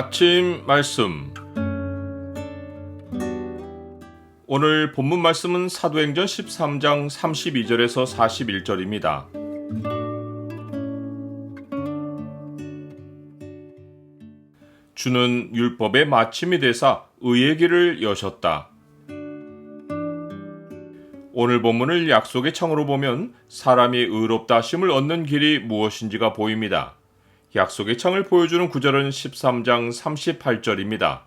아침 말씀 오늘 본문 말씀은 사도행전 13장 32절에서 41절입니다. 주는 율법의 마침이 되사 의의 길을 여셨다. 오늘 본문을 약속의 창으로 보면 사람이 의롭다 하심을 얻는 길이 무엇인지가 보입니다. 약속의 창을 보여주는 구절은 13장 38절입니다.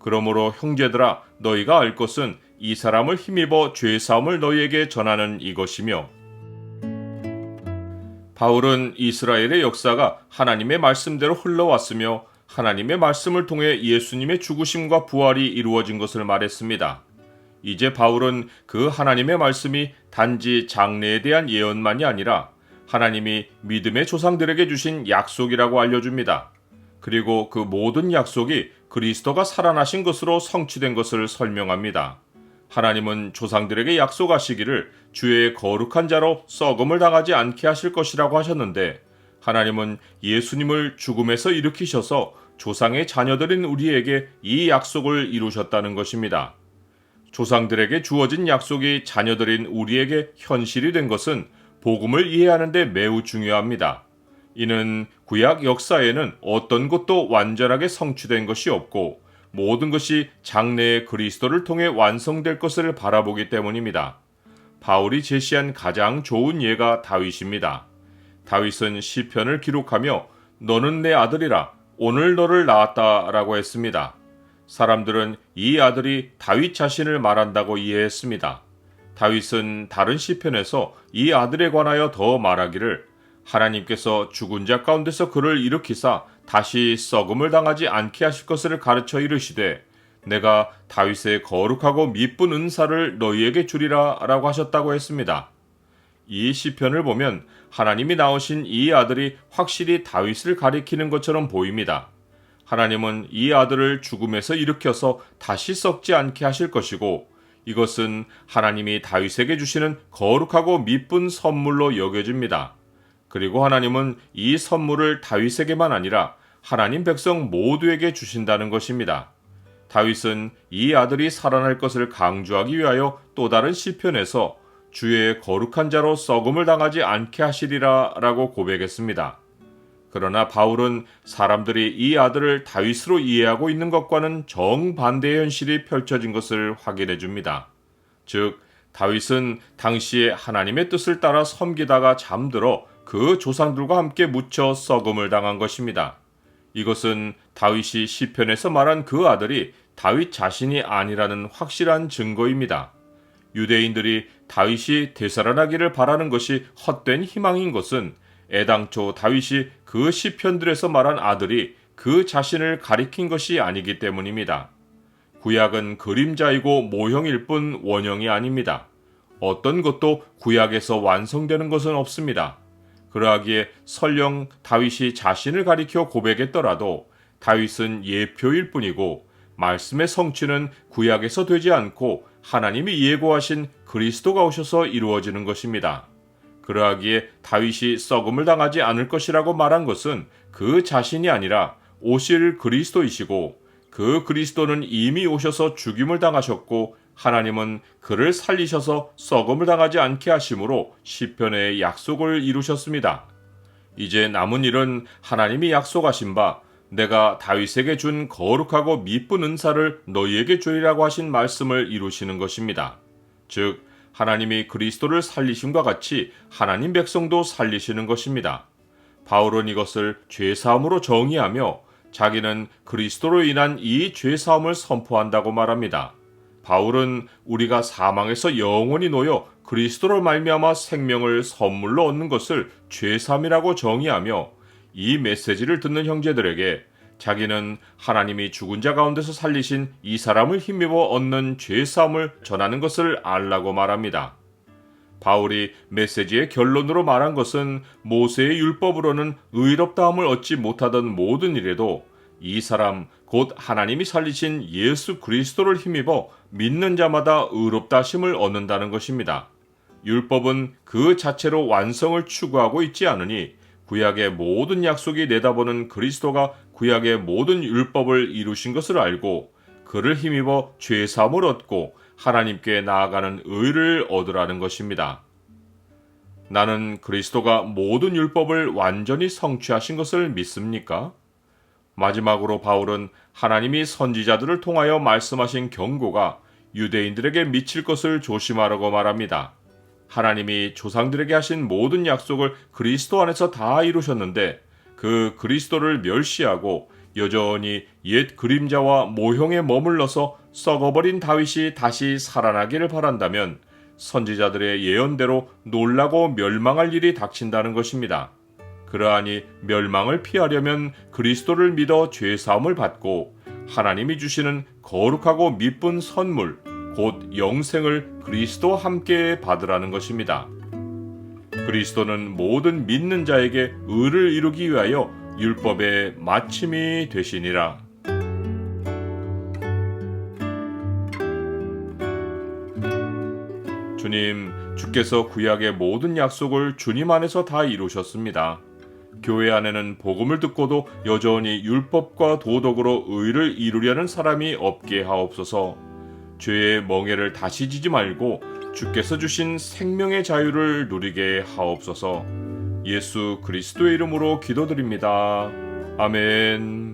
그러므로 형제들아 너희가 알 것은 이 사람을 힘입어 죄 사함을 너희에게 전하는 이것이며 바울은 이스라엘의 역사가 하나님의 말씀대로 흘러왔으며 하나님의 말씀을 통해 예수님의 죽으심과 부활이 이루어진 것을 말했습니다. 이제 바울은 그 하나님의 말씀이 단지 장래에 대한 예언만이 아니라 하나님이 믿음의 조상들에게 주신 약속이라고 알려줍니다. 그리고 그 모든 약속이 그리스도가 살아나신 것으로 성취된 것을 설명합니다. 하나님은 조상들에게 약속하시기를 주의 거룩한 자로 썩음을 당하지 않게 하실 것이라고 하셨는데 하나님은 예수님을 죽음에서 일으키셔서 조상의 자녀들인 우리에게 이 약속을 이루셨다는 것입니다. 조상들에게 주어진 약속이 자녀들인 우리에게 현실이 된 것은 복음을 이해하는데 매우 중요합니다. 이는 구약 역사에는 어떤 것도 완전하게 성취된 것이 없고 모든 것이 장래의 그리스도를 통해 완성될 것을 바라보기 때문입니다. 바울이 제시한 가장 좋은 예가 다윗입니다. 다윗은 시편을 기록하며 너는 내 아들이라 오늘 너를 낳았다라고 했습니다. 사람들은 이 아들이 다윗 자신을 말한다고 이해했습니다. 다윗은 다른 시편에서 이 아들에 관하여 더 말하기를 하나님께서 죽은 자 가운데서 그를 일으키사 다시 썩음을 당하지 않게 하실 것을 가르쳐 이르시되 내가 다윗의 거룩하고 미쁜 은사를 너희에게 주리라라고 하셨다고 했습니다. 이 시편을 보면 하나님이 나오신 이 아들이 확실히 다윗을 가리키는 것처럼 보입니다. 하나님은 이 아들을 죽음에서 일으켜서 다시 썩지 않게 하실 것이고 이것은 하나님이 다윗에게 주시는 거룩하고 미쁜 선물로 여겨집니다. 그리고 하나님은 이 선물을 다윗에게만 아니라 하나님 백성 모두에게 주신다는 것입니다. 다윗은 이 아들이 살아날 것을 강조하기 위하여 또 다른 시편에서 주의 거룩한 자로 썩음을 당하지 않게 하시리라 라고 고백했습니다. 그러나 바울은 사람들이 이 아들을 다윗으로 이해하고 있는 것과는 정반대의 현실이 펼쳐진 것을 확인해 줍니다. 즉, 다윗은 당시에 하나님의 뜻을 따라 섬기다가 잠들어 그 조상들과 함께 묻혀 썩음을 당한 것입니다. 이것은 다윗이 시편에서 말한 그 아들이 다윗 자신이 아니라는 확실한 증거입니다. 유대인들이 다윗이 되살아나기를 바라는 것이 헛된 희망인 것은 애당초 다윗이 그 시편들에서 말한 아들이 그 자신을 가리킨 것이 아니기 때문입니다. 구약은 그림자이고 모형일 뿐 원형이 아닙니다. 어떤 것도 구약에서 완성되는 것은 없습니다. 그러하기에 설령 다윗이 자신을 가리켜 고백했더라도 다윗은 예표일 뿐이고 말씀의 성취는 구약에서 되지 않고 하나님이 예고하신 그리스도가 오셔서 이루어지는 것입니다. 그러하기에 다윗이 썩음을 당하지 않을 것이라고 말한 것은 그 자신이 아니라 오실 그리스도이시고 그 그리스도는 이미 오셔서 죽임을 당하셨고 하나님은 그를 살리셔서 썩음을 당하지 않게 하심으로 시편의 약속을 이루셨습니다. 이제 남은 일은 하나님이 약속하신 바 내가 다윗에게 준 거룩하고 미쁜 은사를 너희에게 주리라고 하신 말씀을 이루시는 것입니다. 즉 하나님이 그리스도를 살리심과 같이 하나님 백성도 살리시는 것입니다. 바울은 이것을 죄사함으로 정의하며 자기는 그리스도로 인한 이 죄사함을 선포한다고 말합니다. 바울은 우리가 사망에서 영원히 놓여 그리스도로 말미암아 생명을 선물로 얻는 것을 죄삼이라고 정의하며 이 메시지를 듣는 형제들에게 자기는 하나님이 죽은 자 가운데서 살리신 이 사람을 힘입어 얻는 죄사함을 전하는 것을 알라고 말합니다. 바울이 메시지의 결론으로 말한 것은 모세의 율법으로는 의롭다함을 얻지 못하던 모든 일에도 이 사람 곧 하나님이 살리신 예수 그리스도를 힘입어 믿는 자마다 의롭다 하심을 얻는다는 것입니다. 율법은 그 자체로 완성을 추구하고 있지 않으니 구약의 모든 약속이 내다보는 그리스도가 구약의 모든 율법을 이루신 것을 알고 그를 힘입어 죄 사함을 얻고 하나님께 나아가는 의를 얻으라는 것입니다. 나는 그리스도가 모든 율법을 완전히 성취하신 것을 믿습니까? 마지막으로 바울은 하나님이 선지자들을 통하여 말씀하신 경고가 유대인들에게 미칠 것을 조심하라고 말합니다. 하나님이 조상들에게 하신 모든 약속을 그리스도 안에서 다 이루셨는데 그 그리스도를 멸시하고 여전히 옛 그림자와 모형에 머물러서 썩어버린 다윗이 다시 살아나기를 바란다면 선지자들의 예언대로 놀라고 멸망할 일이 닥친다는 것입니다. 그러하니 멸망을 피하려면 그리스도를 믿어 죄 사함을 받고 하나님이 주시는 거룩하고 미쁜 선물 곧 영생을 그리스도와 함께 받으라는 것입니다. 그리스도는 모든 믿는 자에게 의를 이루기 위하여 율법의 마침이 되시니라. 주님, 주께서 구약의 모든 약속을 주님 안에서 다 이루셨습니다. 교회 안에는 복음을 듣고도 여전히 율법과 도덕으로 의를 이루려는 사람이 없게 하옵소서. 죄의 멍에를 다시 지지 말고 주께서 주신 생명의 자유를 누리게 하옵소서. 예수 그리스도의 이름으로 기도드립니다. 아멘.